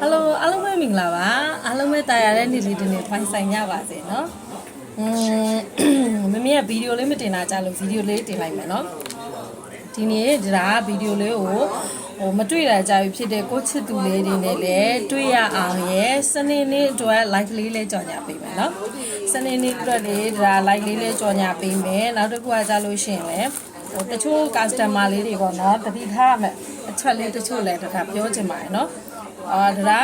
ဟယ်လိုအားလုံးပဲမင်္ဂလာပါအားလုံးပဲတာယာတဲ့နေ့လေးတနေ့ဖိုင်ဆိုင်ကြပါစေနော်အင်းမမေကဗီဒီယိုလေးမတင်တာကြလို့ဗီဒီယိုလေးတင်လိုက်မယ်နော်ဒီနေ့ဒါဗီဒီယိုလေးကိုဟိုမတွေ့တာကြာပြီဖြစ်တဲ့ကိုချစ်သူလေးတွေနဲ့လည်းတွေ့ရအောင်ရယ်စနေနေ့အတွက် live လေးလေးကြော်ညာပေးမယ်နော်စနေနေ့အတွက်လည်းဒါ live လေးလေးကြော်ညာပေးမယ်နောက်တစ်ခုကကြလို့ရှိရင်လည်း ဟိုတချို့ customer လေးတွေပေါ့နော်တတိထားမဲ့အချက်လေးတချို့လည်းတခါပြောချင်ပါတယ်နော်အာဒါ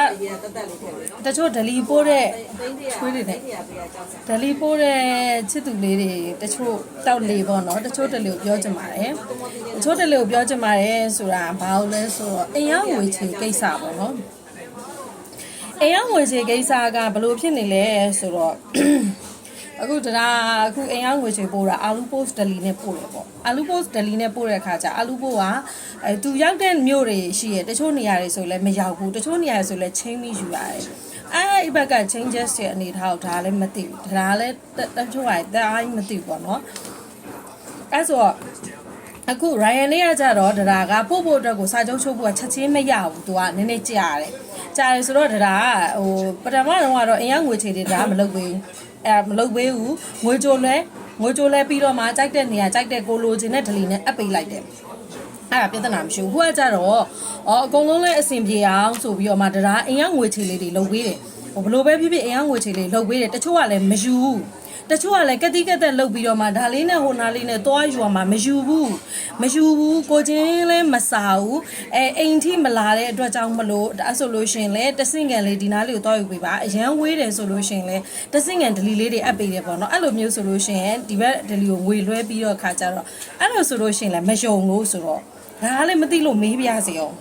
ကတချို့ delete ပို့တဲ့ချွေးတွေနဲ့ delete ပို့တဲ့ချစ်သူလေးတွေတချို့တောက်လေပေါ့နော်တချို့တလေကိုပြောချင်ပါတယ်တချို့တလေကိုပြောချင်ပါတယ်ဆိုတာဘာလို့လဲဆိုတော့အိမ်ရောက်ဝေချေကိစ္စပေါ့နော်အိမ်ရောက်ဝေချေကိစ္စကဘယ်လိုဖြစ်နေလဲဆိုတော့ အခုတရားအခုအင်အားငွေချေပို့တာအာလူပို့စ်ဒလီနဲ့ပို့တယ်ပေါ့အာလူပို့စ်ဒလီနဲ့ပို့တဲ့အခါကျအာလူပို့ကအဲသူရောက်တဲ့မြို့တွေရှိရတချို့နေရာတွေဆိုလည်းမရောက်ဘူးတချို့နေရာတွေဆိုလည်းချင်းပြီးယူရတယ်အဲ့ဘက်က changes ရဲ့အနေထားကိုဒါလည်းမသိဘူးဒါလည်းတချို့ကတအားကြီးမသိဘူးပေါ့နော်အဲ့ဆိုတော့အခု Ryan လေးကကြတော့ဒရာကပို့ဖို့အတွက်ကိုစာချုပ်ချုပ်ဖို့ကချက်ချင်းမရဘူးသူကနည်းနည်းကြာတယ်ကြာတယ်ဆိုတော့ဒရာကဟိုပထမတော့ကတော့အင်ရငွေချေတွေဒါမလုပ်ဘူး အဲမလုပ်ပေးဘူးငွေကြိုလဲငွေကြိုလဲပြီးတော့မှကြိုက်တဲ့နေရာကြိုက်တဲ့ကိုလိုချင်တဲ့ဒလီနဲ့အပ်ပေးလိုက်တယ်အဲ့ဒါပြဿနာမရှိဘူးခုကကြတော့အော်အကုန်လုံးလည်းအဆင်ပြေအောင်ဆိုပြီးတော့မှတရားအင်ရငွေချေလေးတွေလုပ်ပေးတယ်ဟိုဘလို့ပဲဖြစ်ဖြစ်အင်ရငွေချေလေးလုပ်ပေးတယ်တချို့ကလည်းမယူဘူး တချို့ကလည်းကတိကတက်လုတ်ပြီးတော့မှဒါလေးနဲ့ဟိုနာလေးနဲ့သွားယူရမှာမယူဘူးမယူဘူးကိုချင်းလည်းမစာဘူးအဲအိမ်ထိမလာတဲ့အတွက်ကြောင့်မလို့ဒါဆိုလို့ရှင်လဲတဆင့်ကန်လေးဒီနားလေးကိုသွားယူပေးပါအရန်ဝေးတယ်ဆိုလို့ရှင်လဲတဆင့်ကန်ဒလီလေးတွေအပ်ပေးတယ်ပေါ့နော်အဲ့လိုမျိုးဆိုလို့ရှင်ဒီဘက်ဒလီကိုငွေလွှဲပြီးတော့ခါကြတော့အဲ့လိုဆိုလို့ရှင်လဲမယုံလို့ဆိုတော့ဒါကလည်းမသိလို့မေးပြစေအောင်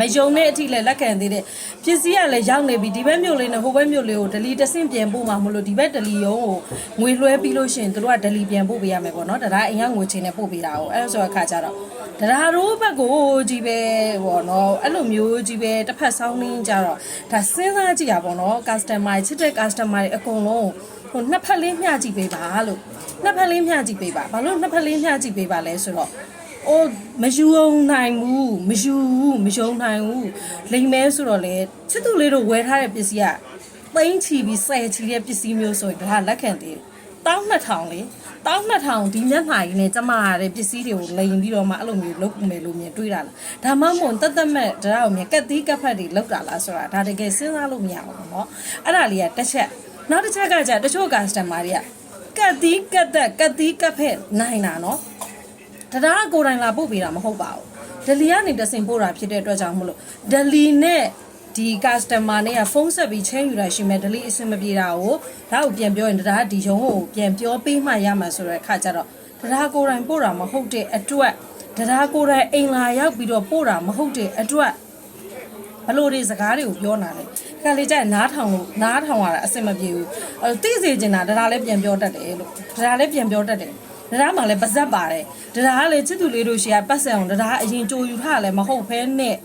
မယုံတဲ့အထိလည်းလက်ခံသေးတယ်ပစ္စည်းကလည်းရောက်နေပြီဒီဘက်မြို့လေးနဲ့ဟိုဘက်မြို့လေးကိုဒလီတဆင့်ပြန်ပို့မှာမလို့ဒီဘက်ဒလီရုံးကိုငွေလွှဲပြီးလို့ရှိရင်တို့ကဒလီပြန်ပို့ပေးရမယ်ပေါ့နော်ဒါကအင်ရငွေချင်းနဲ့ပို့ပေးတာ哦အဲ့ဒါဆိုအခါကျတော့ဒါတို့ဘက်ကိုကြီးပဲပေါ့နော်အဲ့လိုမျိုးကြီးပဲတစ်ဖက်ဆောင်းနေကြတော့ဒါစဉ်းစားကြည့်ရပါတော့ customer ချစ်တဲ့ customer တွေအကုန်လုံးဟိုနှစ်ဖက်လေးမျှကြည့်ပေးပါလို့နှစ်ဖက်လေးမျှကြည့်ပေးပါဘာလို့နှစ်ဖက်လေးမျှကြည့်ပေးပါလဲဆိုတော့ အိုးမယူအောင်နိုင်ဘူးမယူဘူးမယုံနိုင်ဘူးလိမ်မဲဆိုတော့လေချစ်သူလေးတို့ဝယ်ထားတဲ့ပစ္စည်းကပိန်းချီပြီးဆယ်ချီတဲ့ပစ္စည်းမျိုးဆိုရင်ဒါလက်ခံသေးတယ်တောင်း2000လေတောင်း2000ဒီမျက်နှာကြီးနဲ့ကျမရတဲ့ပစ္စည်းတွေကိုလိမ်ပြီးတော့မှအဲ့လိုမျိုးလုပ်မယ်လို့မြင်တွေးတာလားဒါမှမဟုတ်တတ်တတ်မဲ့ဒါတော့မြင်ကက်သီးကက်ဖက်တွေလောက်တာလားဆိုတာဒါတကယ်စဉ်းစားလို့မရဘူးเนาะအဲ့ဒါလေးကတစ်ချက်နောက်တစ်ချက်ကကြာတချို့ customer တွေကကက်သီးကက်သက်ကက်သီးကက်ဖက်နိုင်တာเนาะ တရားကိုယ်တိုင်လာပို့ပေးတာမဟုတ်ပါဘူးဒလီကနေတဆင်ပို့တာဖြစ်တဲ့အတွက်ကြောင့်မလို့ဒလီနဲ့ဒီ customer နဲ့ကဖုန်းဆက်ပြီးချင်းယူတာရှိမယ်ဒလီအဆင်မပြေတာကိုဒါကိုပြန်ပြောရင်တရားဒီရုံးကိုပြန်ပြောပေးမှရမှာဆိုတဲ့အခါကျတော့တရားကိုယ်တိုင်ပို့တာမဟုတ်တဲ့အတွက်တရားကိုယ်တိုင်အိမ်လာရောက်ပြီးတော့ပို့တာမဟုတ်တဲ့အတွက်ဘလို့ဒီစကားတွေကိုပြောနာတယ်ခါလေးကျရင်နားထောင်လို့နားထောင်ရတာအဆင်မပြေဘူးအဲသိစေချင်တာတရားလည်းပြန်ပြောတတ်တယ်လို့တရားလည်းပြန်ပြောတတ်တယ် တရားမှလည်းပါဇက်ပါတယ်တရားကလည်းချစ်သူလေးတို့ရှေ့ကပတ်စံအောင်တရားအရင်ကြိုယူထားလည်းမဟုတ်ဘဲနဲ့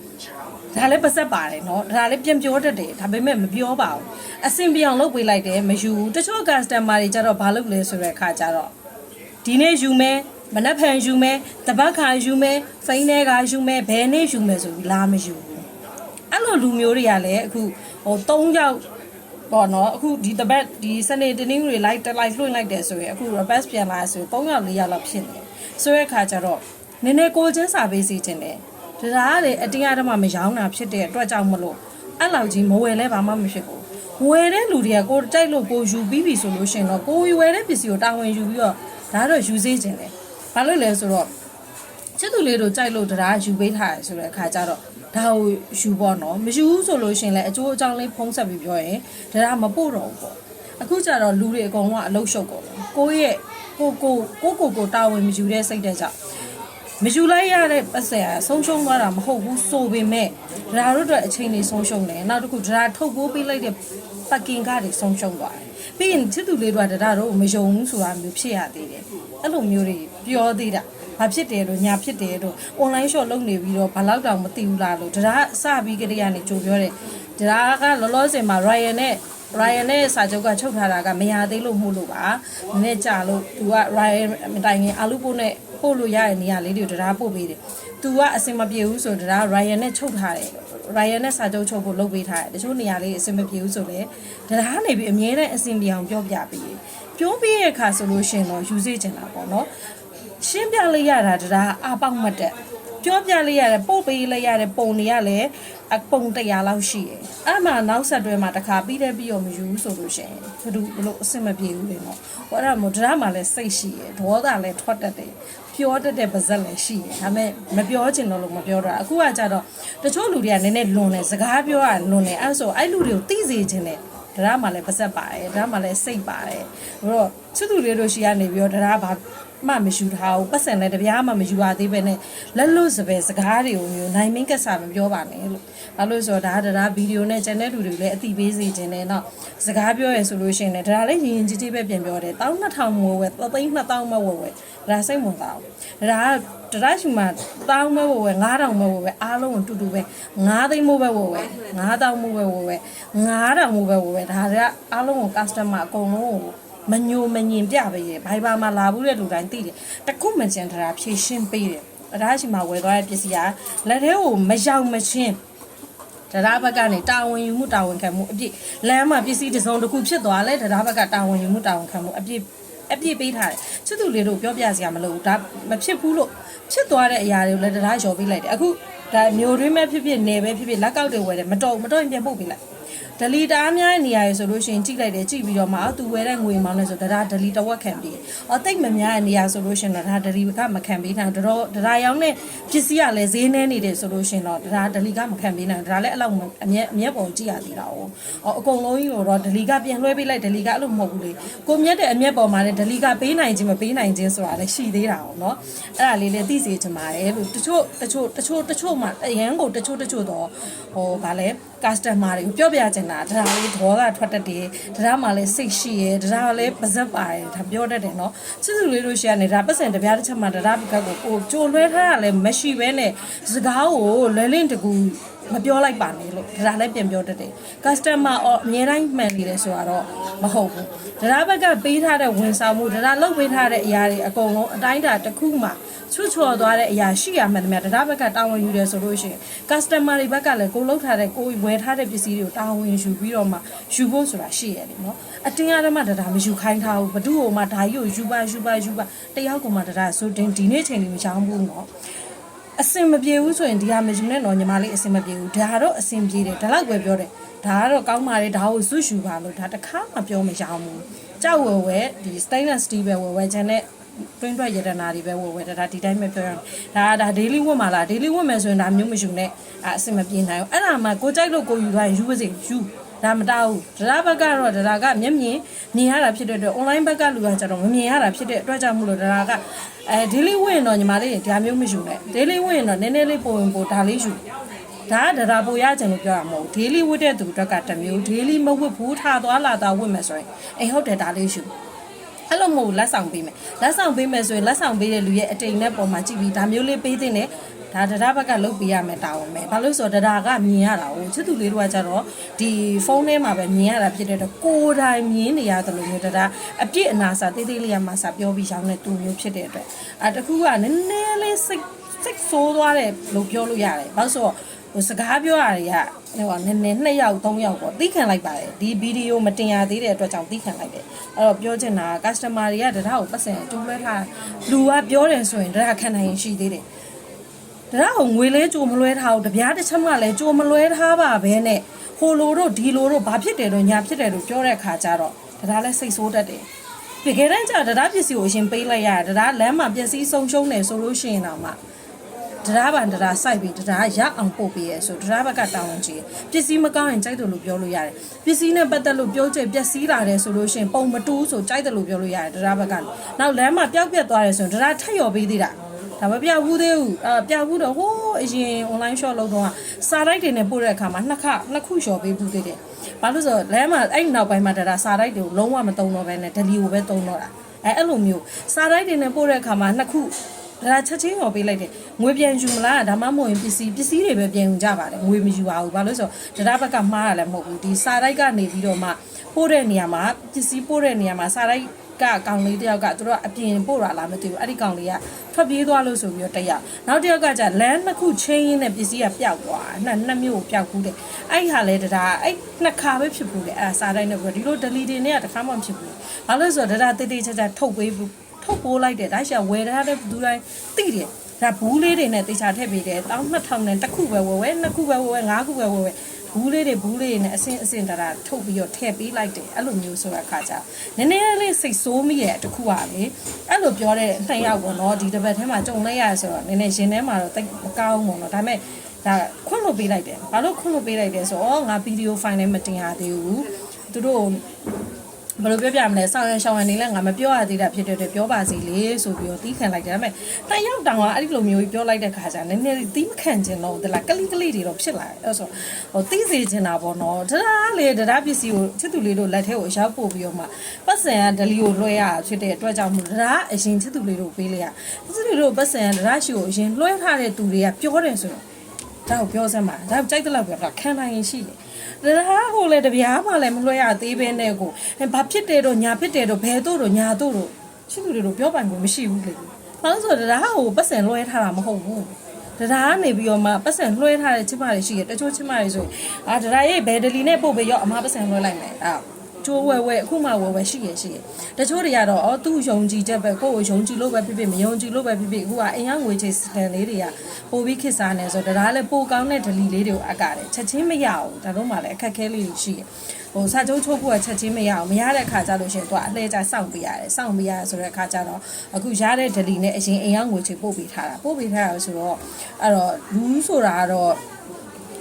ဒါလည်းပါဇက်ပါတယ်နော်ဒါလည်းပြန်ပြောတတ်တယ်ဒါပေမဲ့မပြောပါဘူးအဆင်ပြေအောင်လုပ်ပေးလိုက်တယ်မယူဘူးတချို့ customer တွေကြတော့ဘာလုပ်လဲဆိုတဲ့အခါကျတော့ဒီနေ့ယူမယ်မနက်ဖြန်ယူမယ်တပတ်ခါယူမယ်ဖိန်းထဲကယူမယ်ဘယ်နေ့ယူမယ်ဆိုပြီးလာမယူဘူးအဲ့လိုလူမျိုးတွေကလည်းအခုဟို၃ယောက် ပေါ့နော်အခုဒီတပတ်ဒီစနေတနင်္ဂနွေ live live လွှင့်လိုက်တယ်ဆိုရင်အခု reverse ပြန်လာဆိုရင်3ယောက်4ယောက်လောက်ဖြစ်နေတယ်ဆိုတဲ့အခါကျတော့နည်းနည်းကိုချင်းစာပေးစီခြင်းတယ်ဒါကလေအတင်းအဓမ္မမရောင်းတာဖြစ်တဲ့အတွက်ကြောင့်မလို့အဲ့လောက်ကြီးမဝယ်လဲဘာမှမဖြစ်ဘူးဝယ်တဲ့လူတွေကကိုတိုက်လို့ကိုယူပြီးပြီဆိုလို့ရှိရင်တော့ကိုဝယ်တဲ့ပစ္စည်းကိုတာဝန်ယူပြီးတော့ဒါတော့ယူစေခြင်းတယ်ဘာလို့လဲဆိုတော့ချစ်သူလေးတို့ကြိုက်လို့တရားယူပေးထားတယ်ဆိုတဲ့အခါကျတော့ ဒါကိုယူပေါ့နော်မယူဘူးဆိုလို့ရှိရင်လည်းအကျိုးအကြောင်းလေးဖုံးဆက်ပြီးပြောရင်တရားမပို့တော့ဘူးပေါ့အခုကျတော့လူတွေအကုန်လုံးကအလုရှုပ်ကုန်တယ်ကိုယ့်ရဲ့ကိုကိုကိုကိုကိုတာဝန်မယူတဲ့စိတ်တဲ့ကြောင့်မယူလိုက်ရတဲ့ပတ်စံကဆုံးရှုံးသွားတာမဟုတ်ဘူးဆိုပေမဲ့ဒါတို့အတွက်အချိန်တွေဆုံးရှုံးတယ်နောက်တစ်ခုဒါထုတ်ပိုးပေးလိုက်တဲ့ပကင်ကတွေဆုံးရှုံးသွားတယ်ပြီးရင်ချစ်သူလေးတို့ကဒါတို့မယုံဘူးဆိုတာမျိုးဖြစ်ရသေးတယ်အဲ့လိုမျိုးတွေပြောသေးတာ ဘာဖြစ်တယ်လို့ညာဖြစ်တယ်လို့ online shop လုပ်နေပြီးတော့ဘာလောက်တောင်မသိဘူးလားလို့ဒါကစပြီးကြတဲ့ကနေကြိုပြောတယ်ဒါကလောလောဆယ်မှာ Ryan နဲ့ Ryan နဲ့စာချုပ်ကချုပ်ထားတာကမရသေးလို့မှုလို့ပါနည်းနည်းကြာလို့သူက Ryan မတိုင်ခင်အာလူပို့နဲ့ပို့လို့ရတဲ့နေရာလေးတွေကိုတရားပို့ပေးတယ်သူကအစင်မပြေဘူးဆိုတော့ Ryan နဲ့ချုပ်ထားတယ် Ryan နဲ့စာချုပ်ချုပ်ဖို့လုပ်ပေးထားတယ်တချို့နေရာလေးအဆင်မပြေဘူးဆိုလည်းတရားနေပြီးအမြဲတမ်းအဆင်ပြေအောင်ပြောပြပေးပြောပြရဲ့အခါဆိုလို့ရှိရင်တော့ယူစေချင်တာပေါ့နော် ရှင်းပြလိုက်ရတာတရားအပေါက်မတက်ပြောပြလိုက်ရတယ်ပို့ပေးလိုက်ရတယ်ပုံတွေရလည်းအပုံ100လောက်ရှိတယ်အဲ့မှာနောက်ဆက်တွဲမှာတစ်ခါပြီးတဲ့ပြီးတော့မယူဘူးဆိုလို့ရှိရင်ဘယ်လိုဘယ်လိုအဆင်မပြေဘူးလေနော်ဟောအဲ့ဒါမို့တရားမှလည်းစိတ်ရှိရယ်ဒေါသလည်းထွက်တတ်တယ်ပြောတတ်တဲ့ပါဇက်လည်းရှိရယ်ဒါပေမဲ့မပြောချင်တော့လို့မပြောတော့အခုကကြတော့တချို့လူတွေကနည်းနည်းလွန်တယ်စကားပြောရလွန်တယ်အဲ့ဆိုအဲ့လူတွေကိုသိစေချင်တယ်တရားမှလည်းပါဇက်ပါတယ်တရားမှလည်းစိတ်ပါတယ်ဘလို့ချစ်သူလေးတို့ရှိရနေပြီးတော့တရားဘာ မှမယူထားဘူးပတ်စံလည်းတပြားမှမယူပါသေးပဲနဲ့လက်လွတ်စပယ်စကားတွေကိုမျိုးနိုင်မင်းကစားမပြောပါနဲ့လို့ဘာလို့ဆိုတော့ဒါကဒါဗီဒီယိုနဲ့ channel တူတွေလည်းအတိပေးစီခြင်းနဲ့တော့စကားပြောရဆိုလို့ရှိရင်လည်းဒါလည်းရင်ရင်ကြီးကြီးပဲပြန်ပြောတယ်1200မဝယ်သိန်း2000မဝယ်ဝယ်ဒါစိတ်ဝင်စားဘူးဒါကတရရှိမှာ1000မဝယ်ဝယ်9000မဝယ်ဝယ်အားလုံးကိုတူတူပဲ9သိန်းမဝယ်ဝယ်ဝယ်9000မဝယ်ဝယ်ဝယ်9000မဝယ်ဝယ်ဝယ်ဒါကအားလုံးကို customer အကုန်လုံးကို မညိုမညင်ပြပဲရေဘိုင်ဘာမှာလာဘူးတဲ့လူတိုင်းသိတယ်တခုမှကျန်ထတာဖြည့်ရှင်းပေးတယ်အဒါရှိမှာဝယ်သွားတဲ့ပစ္စည်းကလက်ထဲကိုမရောက်မချင်းတရားဘက်ကနေတာဝန်ယူမှုတာဝန်ခံမှုအပြည့်လမ်းမှာပစ္စည်းတစ်စုံတစ်ခုဖြစ်သွားလဲတရားဘက်ကတာဝန်ယူမှုတာဝန်ခံမှုအပြည့်အပြည့်ပေးထားတယ်ချစ်သူလေးတို့ပြောပြစရာမလိုဘူးဒါမဖြစ်ဘူးလို့ဖြစ်သွားတဲ့အရာတွေကိုလည်းတရားလျှော်ပေးလိုက်တယ်အခုဒါမျိုးတွင်းမဲ့ဖြစ်ဖြစ်နေပဲဖြစ်ဖြစ်လက်ကောက်တွေဝယ်တယ်မတော်မတော်ရင်ပြန်ပုတ်ပေးလိုက် ဒလီတာအများရဲ့နေရာရယ်ဆိုလို့ရှိရင်ကြည့်လိုက်တယ်ကြည့်ပြီးတော့မှသူဝယ်တဲ့ငွေမောင်းလဲဆိုဒါဒလီတစ်ဝက်ခံပြီး။အော်တိတ်မများရဲ့နေရာဆိုလို့ရှိရင်တော့ဒါဒလီကမခံပေးနိုင်တော့ဒါရောင်းတဲ့ပစ္စည်းကလည်းဈေးနှဲနေတယ်ဆိုလို့ရှိရင်တော့ဒါဒလီကမခံပေးနိုင်ဒါလည်းအဲ့လောက်အမျက်အမျက်ပေါ်ကြည့်ရသေးတာ哦။အော်အကုန်လုံးကြီးတော့ဒလီကပြန်လွှဲပေးလိုက်ဒလီကအဲ့လိုမဟုတ်ဘူးလေ။ကိုမြက်တဲ့အမျက်ပေါ်မှာလည်းဒလီကပေးနိုင်ခြင်းမပေးနိုင်ခြင်းဆိုတာလည်းရှိသေးတာ哦เนาะ။အဲ့ဒါလေးလည်းသိစေချင်ပါတယ်လို့တချို့တချို့တချို့တချို့မှအရန်ကိုတချို့တချို့တော့ဟိုဗာလဲ customer တွေကိုပြောပြချင်တာ ာလာဒါဒါလေးဒေါသထွက်တတ်တယ်ဒါဒါမှလည်းစိတ်ရှိရယ်ဒါဒါလည်းပါဇက်ပါတယ်ဒါပြောတတ်တယ်နော်စစ်စစ်လေးလို့ရှိရနေဒါပတ်စံတပြားတစ်ချက်မှဒါဒါပကတ်ကိုကိုကြိုလွဲထားတာလည်းမရှိဘဲနဲ့စကားကိုလဲလင့်တကူ မပြောလိုက်ပါနဲ့လို့ဒါလည်းပြန်ပြောတတ်တယ် customer အမြဲတမ်းမှန်နေတယ်ဆိုတော့မဟုတ်ဘူးဒါဘက်ကပေးထားတဲ့ဝန်ဆောင်မှုဒါလုတ်ပေးထားတဲ့အရာတွေအကုန်လုံးအတိုင်းအတာတစ်ခုမှချွတ်ချော်သွားတဲ့အရာရှိရမှန်တယ်များတရားဘက်ကတာဝန်ယူတယ်ဆိုလို့ရှိရင် customer တွေဘက်ကလည်းကိုလုတ်ထားတဲ့ကိုဝယ်ထားတဲ့ပစ္စည်းတွေကိုတာဝန်ယူပြီးတော့မှယူဖို့ဆိုတာရှိရတယ်နော်အတင်းအဓမ္မတရားမယူခိုင်းထားဘူးဘသူ့ဟိုမှဒါကြီးကိုယူပါယူပါယူပါတယောက်ကမှတရားဆိုတင်ဒီနေ့ချိန်လေးမချောင်းဘူးနော် အစင်မပြေဘူးဆိုရင်ဒီဟာမယူနဲ့တော့ညီမလေးအစင်မပြေဘူးဒါတော့အစင်ပြေတယ်ဒါတော့ပဲပြောတယ်ဒါကတော့ကောင်းပါလေဒါကိုစွရှူပါလို့ဒါတစ်ခါမှပြောမရအောင်ဘူးကြောက်ဝယ်ဝယ်ဒီ stainless steel ပဲဝယ်ဝယ်ချင်တဲ့တွင်းတွက်ရတနာတွေပဲဝယ်ဝယ်ဒါဒီတိုင်းပဲပြောရအောင်ဒါဒါ daily ဝတ်မှာလား daily ဝတ်မယ်ဆိုရင်ဒါမျိုးမယူနဲ့အအဆင်မပြေနိုင်ဘူးအဲ့ဒါမှကိုကြိုက်လို့ကိုယူသွားရင်ယူပါစေယူ ဒါမတောက်ဘူးဒရာဘက်ကတော့ဒရာကမျက်မြင်မြင်ရတာဖြစ်တဲ့အတွက် online ဘက်ကလူကကျတော့မမြင်ရတာဖြစ်တဲ့အတွက်ကြောင့်မို့လို့ဒရာကအဲ daily ဝတ်ရင်တော့ညီမလေးဒါမျိုးမယူနဲ့ daily ဝတ်ရင်တော့နည်းနည်းလေးပုံရင်ပုံဒါလေးယူဒါကဒရာပိုရချင်လို့ပြောရမှာမဟုတ် daily ဝတ်တဲ့သူအတွက်ကတစ်မျိုး daily မဝတ်ဘူးထားသွားလာတာဝတ်မယ်ဆိုရင်အိမ်ဟုတ်တယ်ဒါလေးယူအဲ့လိုမဟုတ်လက်ဆောင်ပေးမယ်လက်ဆောင်ပေးမယ်ဆိုရင်လက်ဆောင်ပေးတဲ့လူရဲ့အတိမ်နဲ့ပုံမှာကြည့်ပြီးဒါမျိုးလေးပေးတဲ့နဲ့ ဒါဒဒါဘက်ကလုတ်ပေးရမယ်တာဝန်ပဲဘာလို့ဆိုတော့ဒဒါကမြင်ရတာ哦ချစ်သူလေးတို့ကကြတော့ဒီဖုန်းထဲမှာပဲမြင်ရတာဖြစ်တဲ့တော့ကိုယ်တိုင်မြင်နေရတယ်လို့မျိုးဒဒါအပြစ်အနာစာတေးသေးလေးရမှာစာပြောပြီးရောင်းတဲ့သူမျိုးဖြစ်တဲ့အတွက်အဲတခုကနည်းနည်းလေးစိတ်စိတ်ဆိုးသွားတယ်လို့ပြောလို့ရတယ်ဘာလို့ဆိုတော့ဟိုစကားပြောရတွေကဟိုနည်းနည်း2ယောက်3ယောက်ပေါ့သိခံလိုက်ပါတယ်ဒီဗီဒီယိုမတင်ရသေးတဲ့အတွက်ကြောင့်သိခံလိုက်တယ်အဲ့တော့ပြောချင်တာ customer တွေကတရားကိုပတ်စံတူလွှဲထားလူကပြောတယ်ဆိုရင်တရားခံနိုင်ရင်ရှိသေးတယ် တရားကိုငွေလဲကြိုမလွှဲထားဘူးတပြားတစ်ချက်မှလည်းကြိုမလွှဲထားပါဘဲနဲ့ဟိုလိုတို့ဒီလိုတို့ဘာဖြစ်တယ်တော့ညာဖြစ်တယ်လို့ပြောတဲ့ခါကျတော့တရားလဲစိတ်ဆိုးတတ်တယ်တကယ်တမ်းကျတရားပစ္စည်းကိုအရင်ပေးလိုက်ရတယ်တရားလမ်းမှာပစ္စည်းဆုံးရှုံးတယ်ဆိုလို့ရှိရင်တော့မှတရားပန်တရားစိုက်ပြီးတရားရအောင်ပို့ပေးရဲဆိုတရားဘက်ကတာဝန်ကြီးပစ္စည်းမကောင်းရင်ကြိုက်တယ်လို့ပြောလို့ရတယ်ပစ္စည်းနဲ့ပတ်သက်လို့ပြောချက်ပျက်စီးလာတယ်ဆိုလို့ရှိရင်ပုံမတူးဆိုကြိုက်တယ်လို့ပြောလို့ရတယ်တရားဘက်ကနောက်လမ်းမှာပျောက်ပြက်သွားတယ်ဆိုရင်တရားထက်ရော်ပေးသေးတာ ဒါမပြဘူးသေးဘူးအပြဘူးတော့ဟိုးအရင် online shop လုပ်တော့စာတိုက်တွေနဲ့ပို့တဲ့အခါမှာနှစ်ခနှစ်ခုလျှော်ပေးဘူးသေးတယ်ဘာလို့ဆိုတော့လမ်းမှာအဲ့နောက်ပိုင်းမှာတရားစာတိုက်တွေကိုလုံးဝမတုံတော့ဘဲနဲ့ဒလီကိုပဲတုံတော့တာအဲအဲ့လိုမျိုးစာတိုက်တွေနဲ့ပို့တဲ့အခါမှာနှစ်ခု ဒဒါချက်ချင်းရောပေးလိုက်တယ်ငွေပြန်ယူမလားဒါမှမဟုတ်ရင်ပစ္စည်းပစ္စည်းတွေပဲပြန်ယူကြပါတယ်ငွေမယူပါဘူးဘာလို့လဲဆိုတော့ဒါဘက်ကမှားရလည်းမဟုတ်ဘူးဒီစာတိုက်ကနေပြီးတော့မှပို့တဲ့နေရာမှာပစ္စည်းပို့တဲ့နေရာမှာစာတိုက်ကကောင်လေးတယောက်ကသူတို့အပြင်ပို့ရလားမသိဘူးအဲ့ဒီကောင်လေးကထွက်ပြေးသွားလို့ဆိုပြီးတော့တယောက်နောက်တစ်ယောက်ကじゃလမ်းနှစ်ခုချင်းရင်းနဲ့ပစ္စည်းကပျောက်သွားနှစ်နှစ်မျိုးပျောက်ဘူးတဲ့အဲ့ဟာလဲဒါအဲ့နှစ်ခါပဲဖြစ်ဘူးတဲ့အဲ့စာတိုက်နဲ့ပြီးတော့ဒီလို delete နဲ့တခါမှမဖြစ်ဘူးဘာလို့လဲဆိုတော့ဒါတိတိကျကျထုတ်ပေးဘူး ထုတ်ပိုးလိုက်တယ်ဒါရှာဝယ်ထားတဲ့ဘူးတိုင်းသိတယ်ဒါဘူးလေးတွေနဲ့တေချာထည့်ပေးတယ်1200နဲ့တစ်ခုပဲဝယ်ဝယ်နှစ်ခုပဲဝယ်ဝယ်ငါးခုပဲဝယ်ဝယ်ဘူးလေးတွေဘူးလေးတွေနဲ့အစင်အစင်တရာထုတ်ပြီးတော့ထည့်ပေးလိုက်တယ်အဲ့လိုမျိုးဆိုတဲ့အခါကျနည်းနည်းလေးစိတ်ဆိုးမိရဲ့တခုကလေအဲ့လိုပြောတဲ့နှစ်ယောက်ပေါ့နော်ဒီတစ်ပတ်ထဲမှာကြုံလိုက်ရဆိုတော့နည်းနည်းရင်ထဲမှာတော့တိတ်မကောင်းဘူးပေါ့နော်ဒါပေမဲ့ဒါခွင့်လို့ပေးလိုက်တယ်ဘာလို့ခွင့်လို့ပေးလိုက်တယ်ဆိုတော့ငါဗီဒီယိုဖိုင်လည်းမတင်ရသေးဘူးသူတို့ ဘယ်လိုပြောပြမလဲဆောင်းရရှောင်းရနေလဲငါမပြောရသေးတာဖြစ်တဲ့အတွက်ပြောပါစီလေဆိုပြီးတော့တီးခံလိုက်တယ်ဒါပေမဲ့တန်ရောက်တောင်ကအဲ့ဒီလိုမျိုးပြောလိုက်တဲ့ခါကျနည်းနည်းတီးမခံကျင်တော့ဒလားကလိကလိတွေတော့ဖြစ်လာတယ်အဲ့ဆိုဟိုတီးစေချင်တာပေါ့နော်တရားလေတရားပစ္စည်းကိုချစ်သူလေးတို့လက်ထဲကိုရောက်ပို့ပြီးတော့မှပတ်စံကဒလီကိုလွှဲရဖြစ်တဲ့အတွက်ကြောင့်မို့တရားအရင်ချစ်သူလေးတို့ပေးလိုက်ရချစ်သူလေးတို့ပတ်စံကတရားရှိကိုအရင်လွှဲထားတဲ့သူတွေကပြောတယ်ဆိုတော့ ဒါကိုပြောစမ်းပါဒါကြိုက်တဲ့လောက်ပြောတာခံနိုင်ရင်ရှိတယ်ဒါဟိုလေတပြားမှလည်းမလွှဲရသေးဘဲနဲ့ကိုဘာဖြစ်တယ်တော့ညာဖြစ်တယ်တော့ဘယ်တို့တော့ညာတို့တော့ချစ်သူတွေတော့ပြောပိုင်ခွင့်မရှိဘူးလေဘာလို့ဆိုတော့ဒါဟိုပတ်စံလွှဲထားတာမဟုတ်ဘူးတရားကနေပြီးတော့မှပတ်စံလွှဲထားတဲ့ချစ်မတွေရှိရတချို့ချစ်မတွေဆိုရင်အာတရားရေးဘယ်ဒလီနဲ့ပို့ပေးရောအမပတ်စံလွှဲလိုက်မယ်အာ ချိုးဝဲဝဲအခုမှဝဲဝဲရှိရရှိရတချို့တွေကတော့အော်သူ့ယုံကြည်ချက်ပဲကိုယ့်ကိုယုံကြည်လို့ပဲဖြစ်ဖြစ်မယုံကြည်လို့ပဲဖြစ်ဖြစ်အခုကအင်ရငွေချေစတန်လေးတွေကပို့ပြီးခစ်စားနေဆိုတော့ဒါလည်းပိုကောင်းတဲ့ဒလီလေးတွေကိုအကတယ်ချက်ချင်းမရဘူးဒါတော့မှလည်းအခက်ခဲလေးတွေရှိတယ်ဟိုစာချုပ်ချုပ်ဖို့ကချက်ချင်းမရအောင်မရတဲ့ခါကျလို့ရှိရင်သူကအလှည့်ကျစောင့်ပေးရတယ်စောင့်ပေးရတယ်ဆိုတဲ့အခါကျတော့အခုရတဲ့ဒလီနဲ့အရင်အိမ်ရောက်ငွေချေပို့ပေးထားတာပို့ပေးထားတာဆိုတော့အဲ့တော့လူဆိုတာကတော့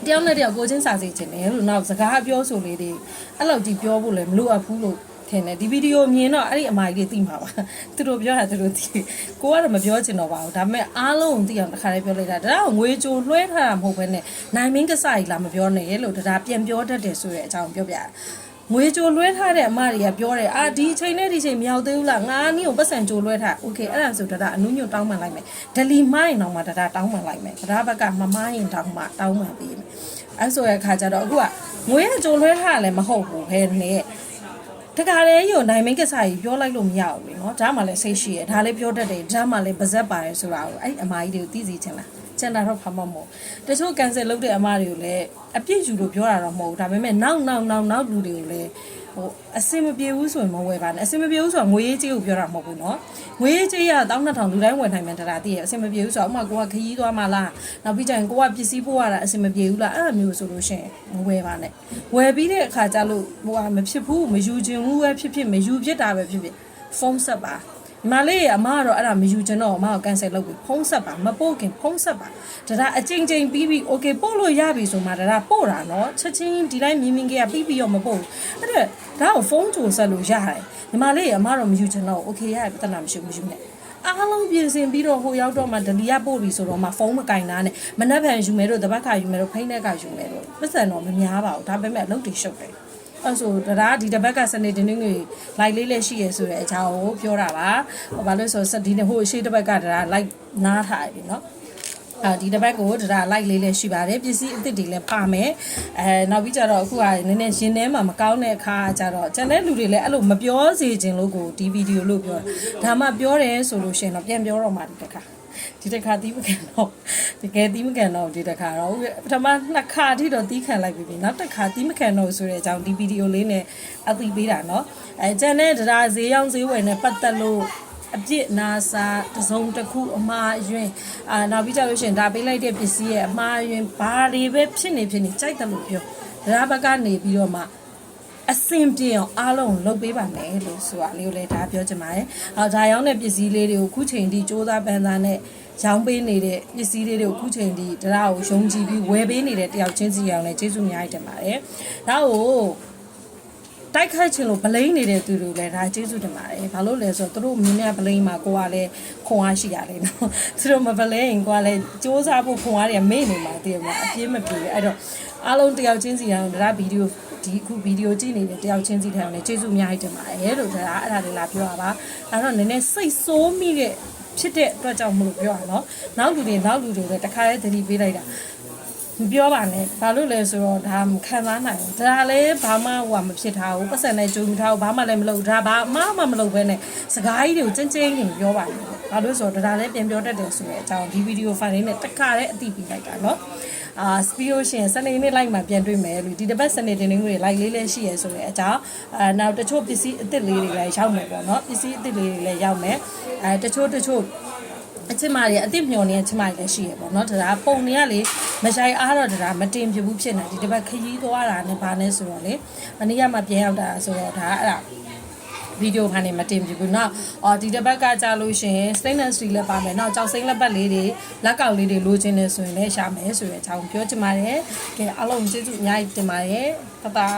တယောက်နဲ့တယောက်ကိုချင်းစာစီချင်တယ်လို့နောက်စကားပြောဆိုလေးတွေအဲ့လောက်ကြီးပြောဖို့လည်းမလိုအပ်ဘူးလို့ထင်တယ်ဒီဗီဒီယိုမြင်တော့အဲ့ဒီအမကြီးတွေသိမှာပါသူတို့ပြောတာသူတို့သိကိုကတော့မပြောချင်တော့ပါဘူးဒါပေမဲ့အားလုံးကိုသိအောင်တစ်ခါလေးပြောလိုက်တာဒါကငွေကြိုလွှဲထားတာမဟုတ်ဘဲနဲ့နိုင်မင်းကစားကြီးလာမပြောနဲ့လို့ဒါပြန်ပြောတတ်တယ်ဆိုတဲ့အကြောင်းပြောပြ ငွေကြိုလွှဲထားတဲ့အမတွေကပြောတယ်အာဒီချိန်နဲ့ဒီချိန်မရောက်သေးဘူးလားငါနည်းကိုပတ်စံကြိုလွှဲထားโอเคအဲ့ဒါဆိုဒါအနုညွတ်တောင်းပန်လိုက်မယ်ဒလီမိုင်းတော့မှဒါတောင်းပန်လိုက်မယ်ဒါဘက်ကမမိုင်းရင်တောင်းမှတောင်းပန်ပေးမယ်အဲ့ဆိုရခါကြတော့အခုကငွေရကြိုလွှဲထားလည်းမဟုတ်ဘူးခဲနဲ့တခါလေယုံနိုင်မင်းကစားကြီးပြောလိုက်လို့မရဘူးလေနော်ဒါမှလည်းစိတ်ရှိရဒါလည်းပြောတတ်တယ်ဒါမှလည်းပါဇက်ပါတယ်ဆိုတာကိုအဲ့အမကြီးတွေကိုသိစေချင်လား ကျန်တာတော့ဖမ်းမမို့တချို့ cancel လုပ်တဲ့အမတွေကိုလည်းအပြစ်ယူလို့ပြောတာတော့မဟုတ်ဘူးဒါပေမဲ့နောက်နောက်နောက်နောက်လူတွေကိုလည်းဟိုအစင်မပြေဘူးဆိုရင်မဝယ်ပါနဲ့အစင်မပြေဘူးဆိုတာငွေရေးကြေးကိုပြောတာမဟုတ်ဘူးเนาะငွေရေးကြေးရ12000လူတိုင်းဝယ်နိုင်မှတရားတည်းရအစင်မပြေဘူးဆိုတော့ဥမာကိုကခရီးသွားမှလားနောက်ပြီးကျရင်ကိုကပစ္စည်းပို့ရတာအစင်မပြေဘူးလားအဲ့လိုမျိုးဆိုလို့ရှိရင်မဝယ်ပါနဲ့ဝယ်ပြီးတဲ့အခါကျလို့ဟိုကမဖြစ်ဘူးမယူခြင်းဘူးပဲဖြစ်ဖြစ်မယူဖြစ်တာပဲဖြစ်ဖြစ်ဖုန်းဆက်ပါ မလေးအမကတော့အဲ့ဒါမယူချင်တော့အမကိုကန်ဆယ်လုပ်ပြီးဖုံးဆက်ပါမပို့ခင်ဖုံးဆက်ပါဒါဒါအချိန်ချင်းပြီးပြီး okay ပို့လို့ရပြီဆိုမှဒါဒါပို့တာနော်ချက်ချင်းဒီတိုင်းမြင်မြင်ကပြီးပြီးတော့မပို့ဘူးအဲ့ဒါဒါကိုဖုံးချိုဆက်လို့ရတယ်ညီမလေးအမတော့မယူချင်တော့ okay ရပြဿနာမရှိဘူးမယူနဲ့အားလုံးပြင်ဆင်ပြီးတော့ဟိုရောက်တော့မှဒလီရပို့ပြီဆိုတော့မှဖုန်းမကင်တာနဲ့မနှက်ဖန်ယူမယ်တို့တပတ်ခါယူမယ်တို့ဖိနှက်ကယူမယ်တို့ပတ်စံတော့မများပါဘူးဒါပေမဲ့အလုပ်တွေရှုပ်တယ် အဲ့ဆိုတရားဒီတစ်ဘက်ကစနေတင်းတွေလိုက်လေးလေးရှိရဆိုတဲ့အကြောင်းကိုပြောတာပါဟိုဘာလို့ဆိုဒီနေ့ဟိုအရှိတစ်ဘက်ကတရားလိုက်နားထားပြီနော်အာဒီတစ်ပတ်ကိုဒါလိုက်လေးလည်းရှိပါတယ်ပစ္စည်းအစ်စ်တွေလည်းပါမယ်အဲနောက်ပြီးကြတော့အခုကနည်းနည်းရင်ထဲမှာမကောင်းတဲ့အခါကြတော့ကျန်တဲ့လူတွေလည်းအဲ့လိုမပြောစေချင်လို့ကိုဒီဗီဒီယိုလို့ပြောတာဒါမှပြောတယ်ဆိုလို့ရှိရင်တော့ပြန်ပြောတော့မှဒီတစ်ခါ ဒီတစ်ခါတီးမကန်တော့တကယ်တီးမကန်တော့ဒီတစ်ခါတော့ပထမနှစ်ခါထိတော့တီးခံလိုက်ပြီနောက်တစ်ခါတီးမကန်တော့ဆိုတဲ့အကြောင်းဒီဗီဒီယိုလေးနဲ့အသိပေးတာเนาะအဲကျန်တဲ့တရားဈေးရောင်းဈေးဝယ်နဲ့ပတ်သက်လို့အပြစ်နာစာတစုံတစ်ခုအမှားအယွင်းအာနောက်ပြီးကြလို့ရှိရင်ဒါပေးလိုက်တဲ့ပစ္စည်းရဲ့အမှားအယွင်းဘာတွေပဲဖြစ်နေဖြစ်နေကြိုက်တယ်လို့ပြောဒါဘက်ကနေပြီးတော့မှ အစင်ပြေအောင်အားလုံးလုပ်ပေးပါမယ်လို့ဆိုတာလေးကိုလည်းဒါပြောချင်ပါတယ်။အော်ဒါရောင်းတဲ့ပစ္စည်းလေးတွေကိုခုချိန်ထိစ조사ပန်းသားနဲ့ရောင်းပေးနေတဲ့ပစ္စည်းလေးတွေကိုခုချိန်ထိတရားကိုယုံကြည်ပြီးဝယ်ပေးနေတဲ့တယောက်ချင်းစီအောင်လည်းကျေးဇူးအများကြီးတင်ပါတယ်။ဒါကိုတိုက်ခိုက်ချင်လို့ဗလိန်နေတဲ့သူတွေလည်းဒါကျေးဇူးတင်ပါတယ်။ဘာလို့လဲဆိုတော့သူတို့မြင်တဲ့ဗလိန်မှာကိုကလည်းခွန်အားရှိရတယ်နော်။သူတို့မဗလိန်ကိုကလည်းစ조사ဖို့ခွန်အားတွေကမေ့နေမှာတည်မှာအပြည့်မပြေအဲ့တော့ အားလုံးတယောက်ချင်းစီအောင်ဒါဗီဒီယိုဒီအခုဗီဒီယိုကြည့်နေတဲ့တယောက်ချင်းစီထိုင်အောင်လည်းကျေးဇူးအများကြီးတင်ပါတယ်လို့ဒါအဲ့ဒါလေးလာပြောရပါအဲ့တော့နည်းနည်းစိတ်ဆိုးမိတဲ့ ဖြစ်တဲ့အတွက်ကြောင့်မလို့ပြောရအောင်နောက်လူတွေနောက်လူတွေလည်းတခါလေးသတိပေးလိုက်တာမပြောပါနဲ့ဘာလို့လဲဆိုတော့ဒါမခံစားနိုင်ဘူးဒါလည်းဘာမှဟိုမဖြစ်ထားဘူးပတ်စံနဲ့ကြုံထားဘူးဘာမှလည်းမလုပ်ဘူးဒါဘာမှမမလုပ်ဘဲနဲ့စကားကြီးတွေကိုချင်းချင်းနေပြောပါနဲ့ဘာလို့ဆိုတော့ဒါလည်းပြန်ပြောတတ်တယ်ဆိုတဲ့အကြောင်းဒီဗီဒီယိုဖိုင်လေးနဲ့တခါလေးအသိပေးလိုက်တာเนาะ အာပြီးလို့ရှိရင်စနေနေ့လိုက်မှပြန်တွေ့မယ်လို့ဒီတစ်ပတ်စနေတင်နေတွေလိုက်လေးလေးရှိရယ်ဆိုရင်အကြောင်းအာနောက်တချို့ပစ္စည်းအစ်စ်လေးတွေလည်းရောက်မယ်ပေါ့နော်ပစ္စည်းအစ်စ်လေးတွေလည်းရောက်မယ်အဲတချို့တချို့အချစ်မတွေအတိမျောနေတဲ့အချစ်မတွေလည်းရှိရပေါ့နော်ဒါပုံတွေကလေမဆိုင်အားတော့ဒါမတင်ပြဘူးဖြစ်နေဒီတစ်ပတ်ခရီးသွားတာနဲ့ဘာနဲ့ဆိုတော့လေမနေ့ကမှပြန်ရောက်တာဆိုတော့ဒါအဲ့ဒါ ဗီဒီယိုဖန်နေမတင်ပြဘူးနောက်အော်ဒီတစ်ပတ်ကကြာလို့ရှင် stainless steel လည်းပါမယ်နောက်ကြောက်စိမ့်လက်ပတ်လေးတွေလက်ကောက်လေးတွေလိုချင်နေဆိုရင်လည်းရှာမယ်ဆိုတဲ့အကြောင်းပြောချင်ပါတယ်ကဲအားလုံးကျေးဇူးအများကြီးတင်ပါတယ်တပါ